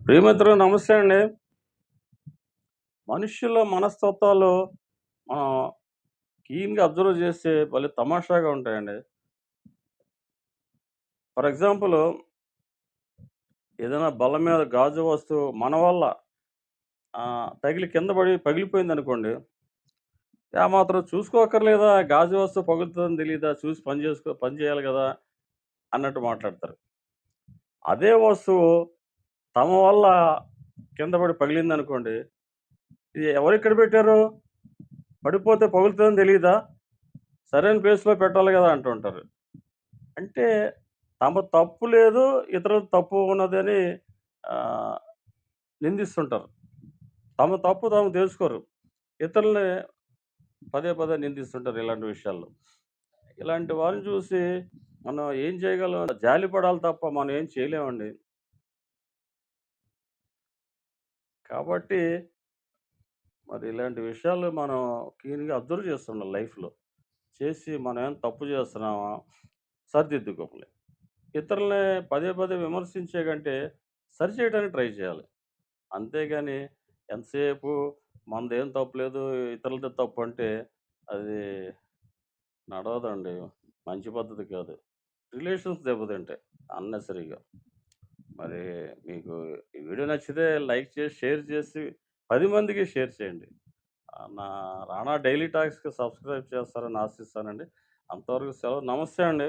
ప్రియమిత్రులు నమస్తే అండి. మనుషుల మనస్తత్వాలు మనం క్లీన్గా అబ్జర్వ్ చేస్తే భలే తమాషాగా ఉంటాయండి. ఫర్ ఎగ్జాంపుల్ ఏదైనా బల మీద గాజు వస్తువు మన వల్ల తగిలి కింద పడి పగిలిపోయింది అనుకోండి ఆ మాత్రం చూసుకోకర్లేదా గాజు వస్తువు పగులుతుందని తెలియదా చూసి పని చేసుకో పని చేయాలి కదా అన్నట్టు మాట్లాడతారు. అదే వస్తువు తమ వల్ల కింద పడి పగిలింది అనుకోండి ఇది ఎవరు ఇక్కడ పెట్టారు? పడిపోతే పగులుతుందని తెలియదా సరైన ప్లేస్లో పెట్టాలి కదా అంటుంటారు అంటే తమ తప్పు లేదు ఇతరులు తప్పు ఉన్నదని నిందిస్తుంటారు. తమ తప్పు తాము తెలుసుకోరు. ఇతరులని పదే పదే నిందిస్తుంటారు ఇలాంటి విషయాల్లో. ఇలాంటి వారిని చూసి మనం ఏం చేయగలం? జాలి పడాలి తప్ప మనం ఏం చేయలేమండి. కాబట్టి మరి ఇలాంటి విషయాలు మనం క్లీన్గా అబ్జర్వ్ చేస్తున్నాం లైఫ్లో. చేసి మనం ఏం తప్పు చేస్తున్నామా? సరిదిద్దుకోవాలి ఇతరులని పదే పదే విమర్శించే కంటే సరి చేయడానికి ట్రై చేయాలి. అంతేగాని ఎంతసేపు మనదేం తప్పు లేదు ఇతరులది తప్పు అంటే అది నడవదండి. మంచి పద్ధతి కాదు. రిలేషన్స్ దెబ్బతింటాయి అన్నెసరీగా. మరి మీకు ఈ వీడియో నచ్చితే లైక్ చేసి షేర్ చేసి పది మందికి షేర్ చేయండి. నా రాణా డైలీ టాక్స్కి సబ్స్క్రైబ్ చేస్తారని ఆశిస్తానండి. అంతవరకు సెలవు. నమస్తే అండి.